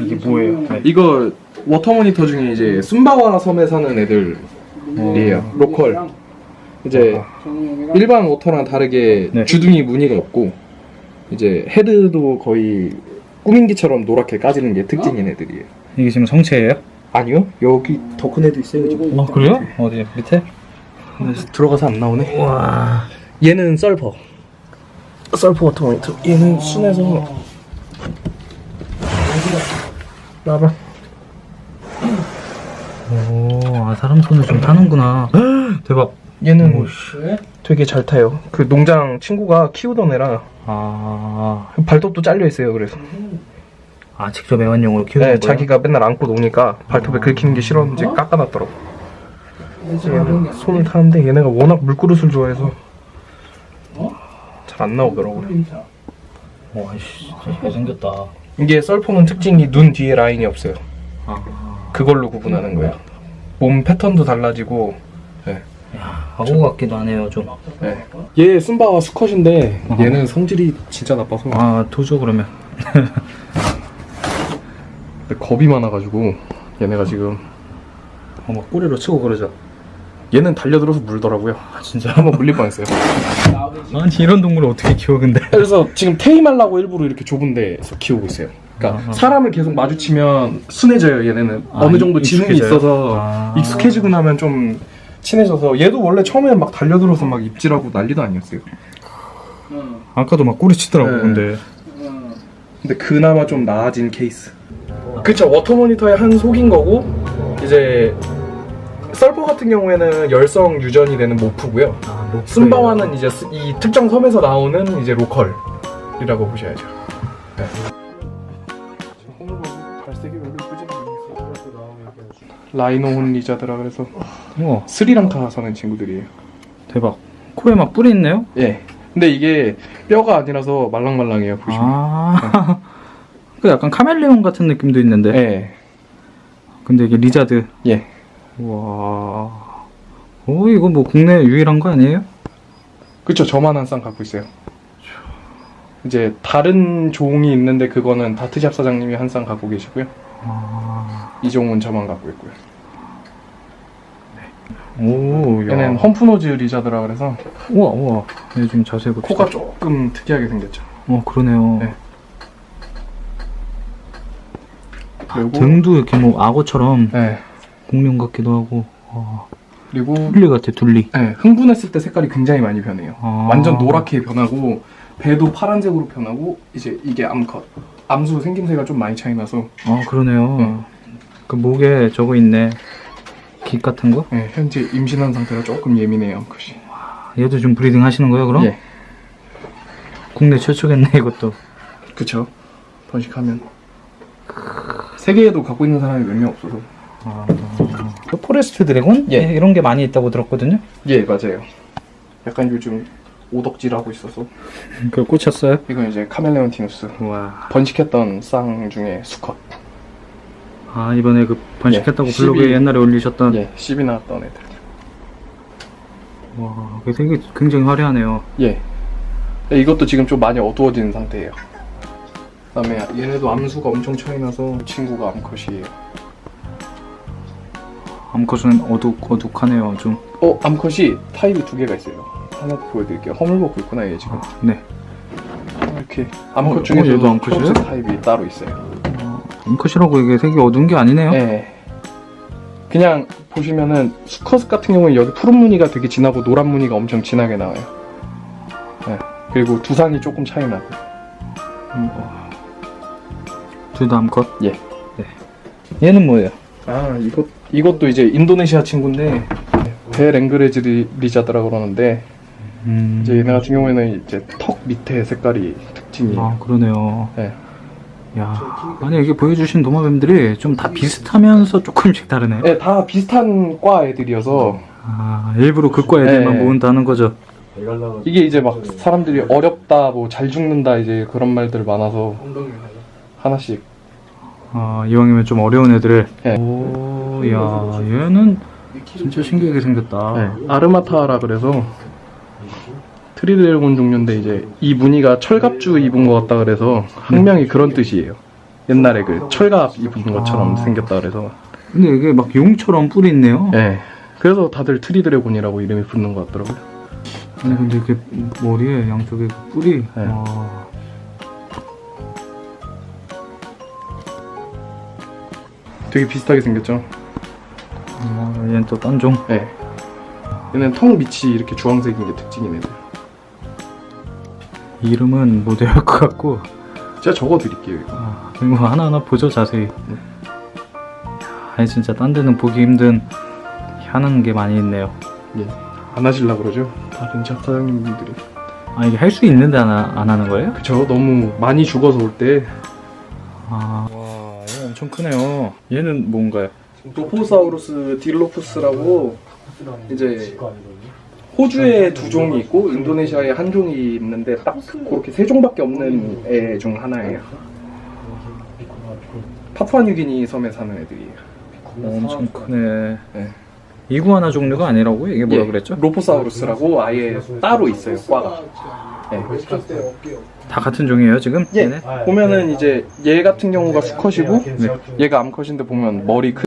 이게 뭐예요? 네. 이거 워터 모니터 중에 이제 순바와 섬에 사는 애들이에요. 로컬. 이제 일반 워터랑 다르게 네. 주둥이 무늬가 없고 이제 헤드도 거의 꾸민기처럼 노랗게 까지는 게 특징인 애들이에요. 이게 지금 성체예요? 아니요? 여기 더 큰 애도 있어요. 지금. 어 그래요? 어디 밑에? 들어가서 안 나오네. 와. 얘는 썰퍼. 썰퍼 워터 모니터. 얘는 순에서 나봐. 오, 아 사람 손을 좀 타는구나. 대박. 얘는 오, 되게 잘 타요. 그 농장 친구가 키우던 애라 아, 발톱도 잘려 있어요. 그래서 아 직접 애완용으로 키우는 네, 거예요? 자기가 맨날 안고 노니까 발톱에 긁히는 게 싫었는지 깎아놨더라고. 얘는 손을 타는데 얘네가 워낙 물그릇을 좋아해서 잘 안 나오더라고요. 와, 씨, 진짜 잘생겼다. 이게 썰포는 특징이 눈 뒤에 라인이 없어요. 아, 그걸로 구분하는 거예요. 몸 패턴도 달라지고. 네. 야, 하고 같기도 하네요, 좀. 네. 얘 순바와 수컷인데. 얘는 성질이 진짜 나빠서 아, 도저 그러면. 겁이 많아가지고 얘네가 지금 어, 막 꼬리로 치고 그러죠. 얘는 달려들어서 물더라고요. 아, 진짜. 한번 물릴 뻔했어요. 아니, 이런 동물을 어떻게 키워, 근데. 그래서 지금 테임하려고 일부러 이렇게 좁은 데서 키우고 있어요. 그러니까 아하. 사람을 계속 마주치면 순해져요. 얘네는 아, 어느 정도 익- 지능이 익숙해져요? 있어서 아. 익숙해지고 나면 좀 친해져서 얘도 원래 처음에는 막 달려들어서 막 입질하고 난리도 아니었어요. 아까도 막 꼬리 치더라고, 네. 근데. 근데 그나마 좀 나아진 케이스. 그쵸 워터 모니터의 한 속인 거고 이제 썰포 같은 경우에는 열성 유전이 되는 모프고요. 아, 뭐 순바와는 이제 스- 이 특정 섬에서 나오는 이제 로컬이라고 보셔야죠. 네. 라이노혼 리자드라 그래서 우와, 스리랑카 사는 친구들이에요. 대박. 코에 막 뿔이 있네요? 예. 근데 이게 뼈가 아니라서 말랑말랑해요 보시면. 아. 그 약간 카멜레온 같은 느낌도 있는데. 예. 근데 이게 리자드. 예. 와. 오, 이거 뭐 국내 유일한 거 아니에요? 그쵸 저만 한 쌍 갖고 있어요. 이제 다른 종이 있는데 그거는 다트샵 사장님이 한 쌍 갖고 계시고요. 아. 이 종은 저만 갖고 있고요. 오, 야. 얘는 험프노즈 리자드라 그래서 우와, 우와. 얘 지금 자세히 봅시다. 코가 조금 특이하게 생겼죠. 어, 그러네요. 네. 그리고 등도 이렇게 뭐 악어처럼 네. 공룡 같기도 하고. 와. 그리고 둘리 같아, 둘리. 네, 흥분했을 때 색깔이 굉장히 많이 변해요. 아. 완전 노랗게 변하고 배도 파란색으로 변하고 이제 이게 암컷. 암수 생김새가 좀 많이 차이 나서 아, 그러네요. 네. 그 목에 저거 있네. 깃 같은 거? 네, 현재 임신한 상태라 조금 예민해요 암컷이. 얘도 좀 브리딩 하시는 거예요, 그럼? 예. 국내 최초겠네, 이것도. 그쵸. 번식하면 세계에도 갖고 있는 사람이 몇 명 없어서. 아, 그 포레스트 드래곤? 예. 예, 이런 게 많이 있다고 들었거든요. 예 맞아요. 약간 요즘 오덕질 하고 있어서 그걸 꽂혔어요? 이건 이제 카멜레온티누스 와. 번식했던 쌍 중에 수컷. 아, 이번에 그 번식했다고 예, 블로그에 12 옛날에 올리셨던. 예, 10이 나왔던 애들. 와, 되게 굉장히 화려하네요. 예. 네, 이것도 지금 좀 많이 어두워진 상태예요. 그다음에 얘네도 암수가 엄청 차이 나서 친구가 암컷이에요. 암컷은 어둑, 어둑하네요, 좀. 어, 암컷이 타입이 두 개가 있어요. 하나 보여드릴게요. 허물 먹고 있구나 얘 지금. 네. 이렇게 암컷 어, 중에서도 어, 암컷이에요? 초록색 타입이 따로 있어요. 암컷이라고 이게 색이 어두운 게 아니네요. 네. 그냥 보시면은 수컷 같은 경우는 여기 푸른 무늬가 되게 진하고 노란 무늬가 엄청 진하게 나와요. 네. 그리고 두상이 조금 차이 나고. 둘다 암컷? 예. 네. 얘는 뭐예요? 아 이것 이것도 이제 인도네시아 친구인데 리- 리자드라 그러는데 음. 이제 얘네 같은 경우에는 이제 턱 밑에 색깔이 특징이에요. 아, 그러네요. 네. 야, 아니 이게 보여주신 도마뱀들이 좀 다 비슷하면서 조금씩 다르네. 네, 다 비슷한 과 애들이어서 아, 일부러 그과 애들만 네. 모은다는 거죠. 이게 이제 막 사람들이 어렵다 뭐 잘 죽는다 이제 그런 말들 많아서 하나씩 아, 이왕이면 좀 어려운 애들을. 네. 오, 야, 얘는 진짜 신기하게 생겼다. 네, 아르마타라 그래서 트리드래곤 종류인데 이제 이 무늬가 철갑주 입은 것 같다 그래서 학명이 그런 뜻이에요. 옛날에 그 철갑 입은 것처럼 아. 생겼다 그래서 근데 이게 막 용처럼 뿔이 있네요. 예 그래서 다들 트리드래곤이라고 이름이 붙는 것 같더라고요 아니 근데 이렇게 머리에 양쪽에 그 뿔이 네. 와. 되게 비슷하게 생겼죠 아, 얘는 또 딴종. 예 얘는 턱 밑이 이렇게 주황색인 게 특징이네요 이름은 못 외울 것 같고 제가 적어드릴게요 이거 아, 이거 하나하나 보죠 자세히. 아니 진짜 딴 데는 보기 힘든 희한한 게 많이 있네요. 예. 안 하실라 그러죠 다른 샵 사장님들이 아 이게 할 수 있는데 안, 하- 안 하는 거예요? 그쵸 너무 많이 죽어서 올 때 아. 엄청 크네요. 얘는 뭔가요? 로포사우루스 딜로푸스라고 이제 호주에 두 종이 있고 인도네시아에 한 종이 있는데 딱 그렇게 세 종밖에 없는 애 중 하나예요. 파푸아뉴기니 섬에 사는 애들이에요. 엄청 크네. 네. 이구아나 종류가 아니라고요? 이게 뭐라 예, 그랬죠? 로포사우루스라고 아예 따로 있어요, 과가. 예. 다 같은 종이에요 지금? 예, 얘네? 보면은 이제 얘 같은 경우가 수컷이고 얘가 암컷인데 보면 머리 크